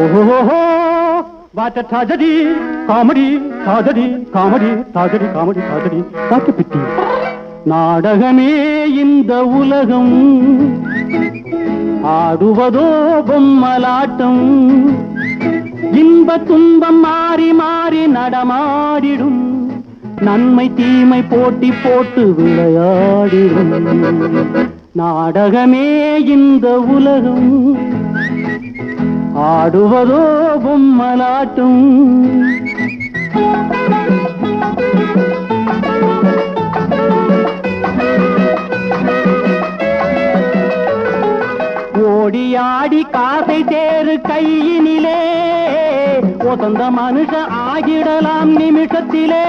ஓஹோ what a tragedy comedy tragedy comedy tragedy comedy tragedy பாட்டு பிட்டி நாடகமே இந்த உலகம் ஆடுவதோ பொம்மலாட்டம் இன்ப துன்பம் மாறி மாறி நடமாடிடும். நன்மை தீமை போட்டி போட்டு விளையாடிடும். நாடகமே இந்த உலகம். ஆடுவதோ பொம்மலாட்டும் ஓடியாடி காசை தேறு கையினிலே. ஒசந்த மனுஷ ஆகிடலாம் நிமிஷத்திலே.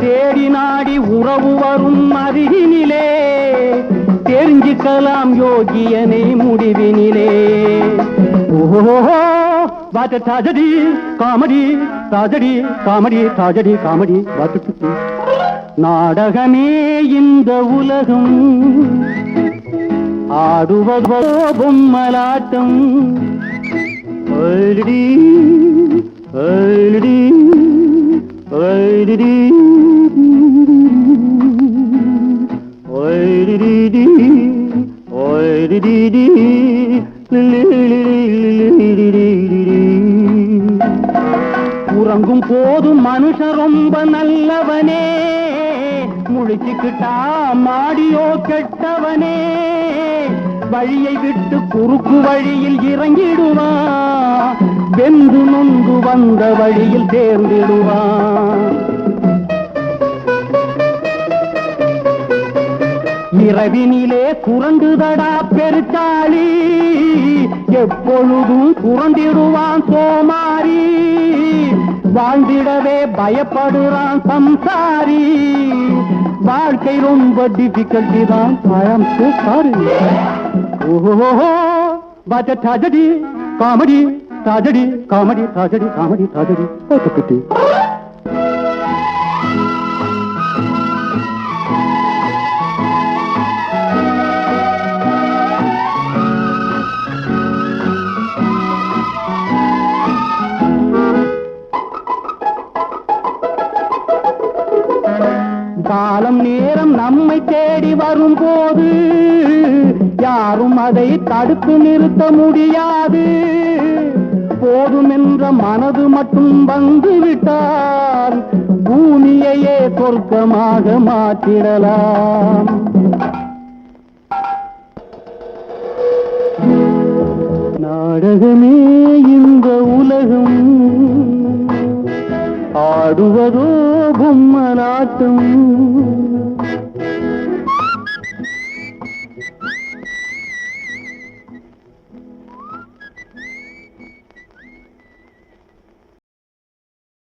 தேடி நாடி உறவு வரும் அருகினிலே தெரிஞ்சுக்கலாம் யோகியனை முடிவினிலே. ஓஹோ what a tragedy comedy tragedy comedy tragedy comedy வாட்டு நாடகமே இந்த உலகம். ஆடுவதோ பொம்மலாட்டம். உறங்கும் போது மனுஷன் ரொம்ப நல்லவனே முழிச்சுக்கிட்டா மாடியோ கெட்டவனே. வழியை விட்டு குறுக்கு வழியில் இறங்கிடுவான். வந்த வழியில் தேர்ந்திடுவான். இரவினிலே குரண்டுதடா பெருச்சாளி எப்பொழுதும் குரண்டிடுவான் சோமாரி வாழ்ந்திடவே பயப்படுறான் சம்சாரி. வாழ்க்கை ரொம்ப டிஃபிகல்ட்டி தான் பழம் சோ சாரி ஓஹோ பாட்ட tragedy comedy tragedy comedy tragedy comedy tragedy ஓட்டுக்குட்டி காலம் நேரம் நம்மை தேடி வரும்போது யாரும் அதை தடுத்து நிறுத்த முடியாது. போதும் என்ற மனது மட்டும் வந்து விட்டால் பூமியையே சொர்க்கமாக மாற்றிடலாம். நாடகமே இந்த உலகம். ஆடுவதோ பொம்மலாட்டம்